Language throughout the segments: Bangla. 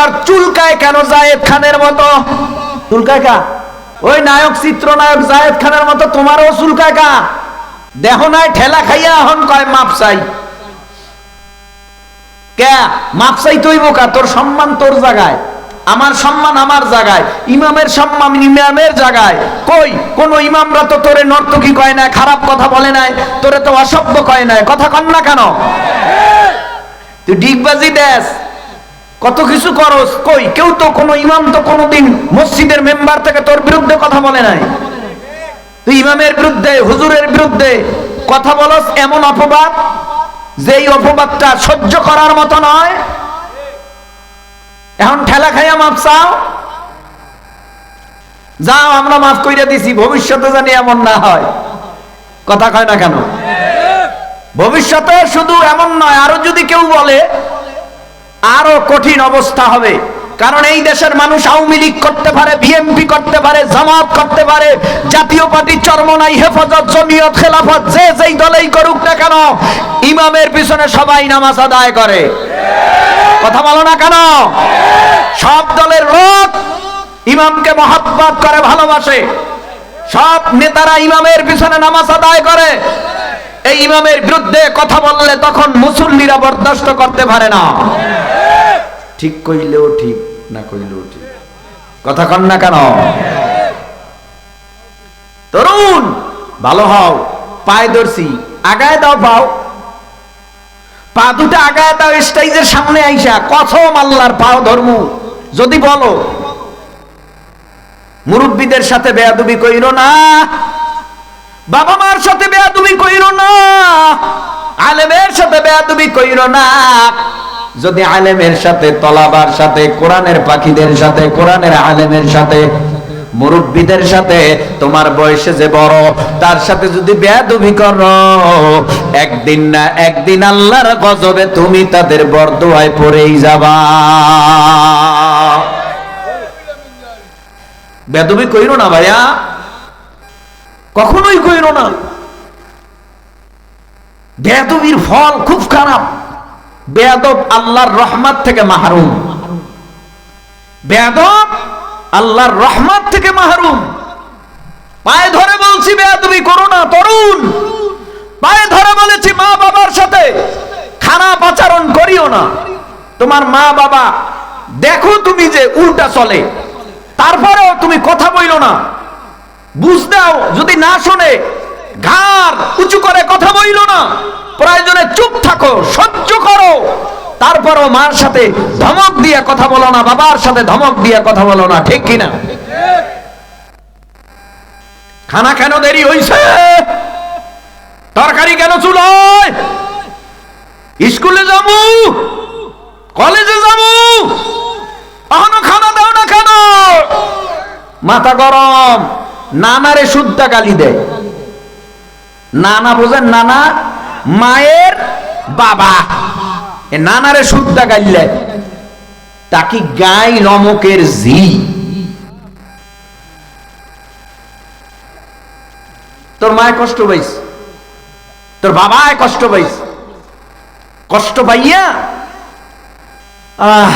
তোমার চুলকায় কেন জায়েদ খানের মতো? চুলকায় কা? ওই নায়ক চিত্রনায়ক জায়েদ খানের মতো তোমারও চুলকায় কা? দেহ নাই, ঠেলা খাইয়া এখন কয় মাপ চাই? তুই বোকা তোর সম্মান তোর জায়গায়। আমার সম্মান আমার জায়গায়। ইমামের সম্মান ইমামের জায়গায়। কই? কোন ইমামরা তো তোরে নর্তকী কয় না খারাপ কথা বলে নাই, তোরে তো অসভ্য কয় নাই। কথা কন না কেন? তুই ডিগবাজি দেশ কত কিছু করস, কই? কেউ তো কোনো ইমাম তো কোনোদিন মসজিদের মেম্বার থেকে তোর বিরুদ্ধে কথা বলে নাই। তুই ইমামের বিরুদ্ধে, হুজুরের বিরুদ্ধে কথা বলস এমন অপবাদ যেই অপবাদটা সহ্য করার মতো নয়। এখন ঠেলা খাইয়া মাপ চাও। যাও, আমরা মাফ কইরা দিছি, ভবিষ্যতে জানি এমন না হয়। কথা কয় না কেন? ভবিষ্যতে শুধু এমন নয়, আরও যদি কেউ বলে আরও কঠিন অবস্থা হবে। কারণ এই দেশের মানুষ আওয়ামী লীগ করতে পারে বিএনপি করতে পারে, জামাত করতে পারে, জাতীয় পার্টি চরমনাই হেফাজত, জমিয়ত, খেলাফত, যে যেই দলেই করুক না কেন, ইমামের পিছনে সবাই নামাজ আদায় করে। কথা বলো না কেন? সব দলের লোক ইমামকে মহাব্বত করে, ভালোবাসে। সব নেতারা ইমামের পিছনে নামাজ আদায় করে। এই ইমামের বিরুদ্ধে কথা বললে তখন মুসল্লিরা বরদাস্ত করতে পারে না। ঠিক কইলেও ঠিক, না কইলেও ঠিক। কথা কন না কেন? তরুণ, ভালো হও, পায়ে ধরছি, আগায় দাও পাও। পা দুটো আগায় দাও, স্টেজের সামনে আইসা কথম আল্লাহর পাও ধর্ম। যদি বলো, মুরব্বীদের সাথে বেয়াদুবি কইরো না বাবা মার সাথে বেয়াদুবি কইরো না। আলেমের সাথে বেয়াদুবি কইরো না। যদি আলেমের সাথে, তলাবার সাথে, কোরআনের পাখিদের সাথে, কোরআনের আলেমের সাথে, মুরব্বীদের সাথে, তোমার বয়সে যে বড়, তার সাথে যদি বেয়াদুবি করো, একদিন না একদিন আল্লাহর গজবে তুমি তাদের বরদোয়ায় পড়েই যাবা। বেদবি কইরো না ভাইয়া। কখনোই কইরো না। বেদবির ফল খুব খারাপ। বেয়াদব আল্লাহর রহমত থেকে মাহরুম। বেয়াদব আল্লাহর রহমত থেকে মাহরুম। পায়ে ধরে বলছি, বেয়াদবি করো না, তরুণ। পায়ে ধরে বলেছি, মা বাবার সাথে খারাপ আচরণ করিও না। তোমার মা বাবা, দেখো তুমি যে উল্টা চলে। তারপরেও তুমি কথা বইল না। বুঝ দাও, যদি না শোনে, ঘাড় উঁচু করে কথা বইল না, প্রয়োজনে চুপ থাকো, সহ্য করো। তারপরও মার সাথে ধমক দিয়ে কথা বলো না, বাবার সাথে ধমক দিয়ে কথা বলো না, ঠিক কিনা? খানা কেন দেরি হইছে? তরকারি কেন চুলোয় স্কুলে যাব? কলেজে যাব? এখনও খানা দাও না কেন? মাথা গরম। নানারে শুদ্ধা গালি দেয়। নানা বোঝেন, নানা মায়ের বাবা। এ নানারে শুদ্ধা গাইলে তাকে গাই রমকের জি তোর মায় কষ্ট পাইস তোর বাবায় কষ্ট পাইস কষ্ট পাইয়া, আহ,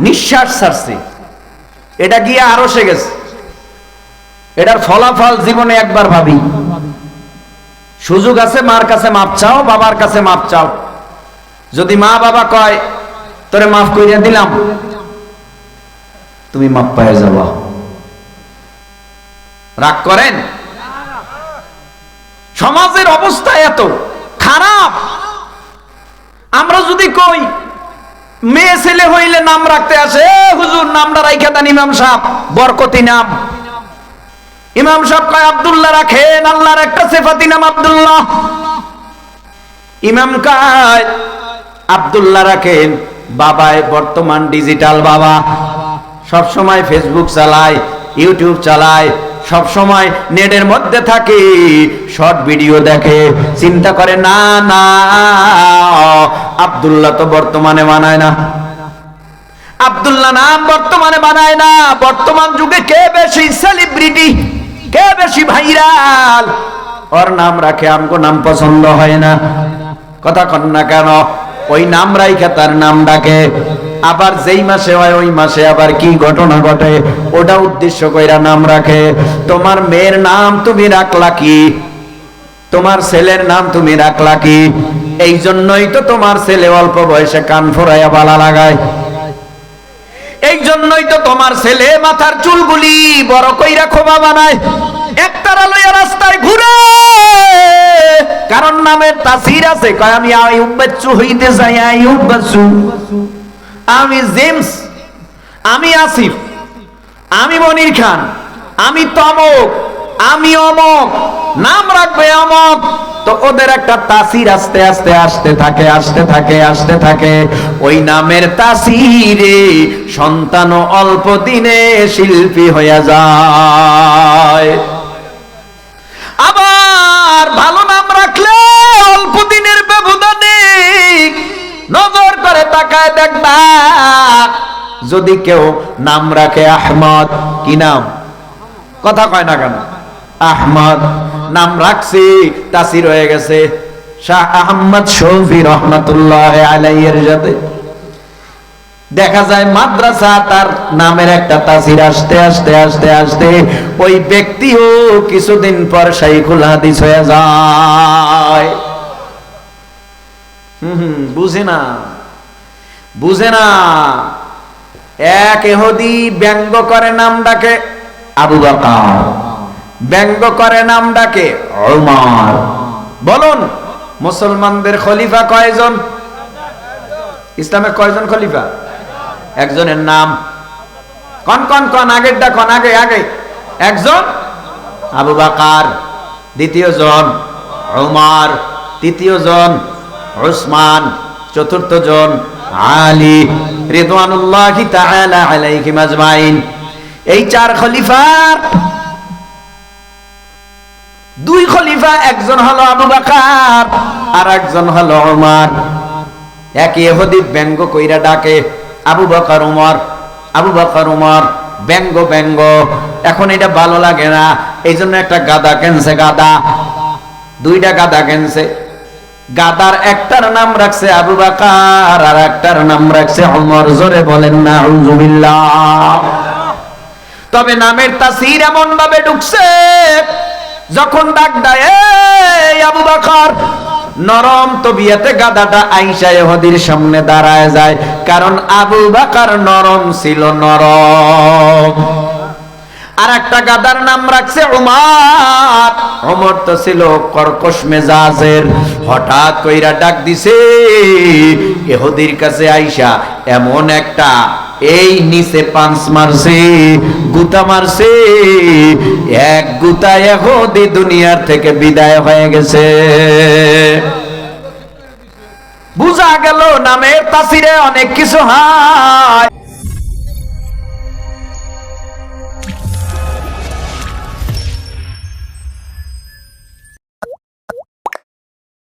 নিঃশ্বাস ছাড়ছে। এটা গিয়ে আরও সে গেছে। এটার ফলাফল জীবনে একবার ভাবি। সুযোগ আছে, মার কাছে মাপ চাও, বাবার কাছে মাপ চাও। যদি মা বাবা কয়, তোরে মাফ করিয়া দিলাম। তুমি মাপ পায়ে যাবা। রাগ করেন? সমাজের অবস্থা এত খারাপ। আমরা যদি কই, মেয়ে ছেলে হইলে নাম রাখতে আসে হুজুর, নামটা রাইখা দেন ইমাম সাহেব, বরকতি নাম। ইমাম সাহেব কয়, আব্দুল্লাহ রাখেন, আল্লাহর একটা সেফাতি নাম আব্দুল্লাহ। ইমাম কয়, আব্দুল্লাহ রাখেন বাবায় বর্তমান ডিজিটাল বাবা। সব সময় ফেসবুক চালায় ইউটিউব চালায় সব সময় নেটের মধ্যে থাকে শর্ট ভিডিও দেখে। চিন্তা করে, না না, আব্দুল্লাহ তো বর্তমানে মানায় না। আব্দুল্লাহ নাম বর্তমানে বানায় না। বর্তমান যুগে কে বেশি সেলিব্রিটি কে বেশি ভাইরাল। ওর নাম রাখে, আমগো নাম পছন্দ হয় না। কথা কন না কেন, ওই নাম রাইখে তার নাম ডাকে। আবার যেই মাসে হয়, ওই মাসে আবার কি ঘটনা ঘটে, ওটা উদ্দেশ্য কইরা নাম রাখে। তোমার মেয়ের নাম তুমি রাখলা কি? তোমার ছেলের নাম তুমি রাখলা কি? এই জন্যই তো তোমার ছেলে অল্প বয়সে কান ফোরাইয়া বালা লাগায়। এই জন্যই তো তোমার ছেলে মাথার চুলগুলি বড় কইরা খোবা বানায়। একতারা লইয়া রাস্তায় ঘুরে। কারণ নামের তাসির আছে, কয়, আমি আইয়ুব বাচ্চু হইতে চাই আইয়ুব বাচ্চু আমি জেমস, আমি আসিফ, আমি মনির খান, আমি তমক, আমি অমক, নাম রাখবে অমক। তো ওদের একটা তাসির আস্তে আস্তে আসতে থাকে আসতে থাকে আসতে থাকে। ওই নামের তাসিরে সন্তান অল্প দিনে শিল্পী হইয়া যায়। আবার ভালো নাম রাখলে অল্প দিনের ব্যবধানে নজর করে তাকায় দেখবা যদি কেউ নাম রাখে আহমদ, কি নাম? কথা কয় না কেন? আহমদ। নাম রাখছি, তাসির হয়ে গেছে। শাহ আহমদ শফি রহমতুল্লাহ আলাইয়ের সাথে। দেখা যায় মাদ্রাসা তার নামের একটা তাসির আসতে আসতে আসতে আসতে ওই ব্যক্তিও কিছুদিন পর শাইখুল হাদিস হয়ে যায়। হুম বুঝে না। বুঝে না। এক এহদি ব্যঙ্গ করে নাম ডাকে আবু বকর। ব্যঙ্গ করে নাম ডাকে বলুন, মুসলমানদের খলিফা কয়জন? ইসলামে কয়জন খলিফা? একজনের নাম। কন কন কন আগের কন, আগে আগে। একজন? আবু বাকার দ্বিতীয় জন উমার তৃতীয় জন উসমান চতুর্থ জন আলী। রিদওয়ানুল্লাহি আলাইহিম আজমাইন। এই চার খলিফার দুই খলিফা, একজন হলো আবু বাকার আর একজন হলো উমার। এক ইহুদি ব্যঙ্গ কইরা ডাকে, আবু বকর উমর, আবু বকর উমর, ব্যঙ্গ ব্যঙ্গ। এখন এটা ভালো লাগে না এই জন্য একটা গাদা কেনছে, গাদা। দুইটা গাদা কেনছে। গাদার একটার নাম রাখছে আবু বাকার আর একটার নাম রাখছে উমর। জোরে বলেন না তবে নামের তাসির এমন ভাবে ঢুকছে যখন ডাক আবু বাকর! নরম তবিয়াতে গাদাটা আইসা ইহুদির সামনে দাঁড়ায় যায়, কারণ আবু বাকার নরম ছিল নরম। আর একটা গাদার নাম রাখছে উমার। ওমর তো ছিল কর্কশ মেজাজের। হঠাৎ কইরা ডাক দিছে এহুদির কাছে আইসা, এমন একটা এই নিচে পাঁচ মারছে, গুতা মারছে, এক গুতা এহুদি দুনিয়ার থেকে বিদায় হয়ে গেছে। বুঝা গেল নামের তাসিরে অনেক কিছু হয়।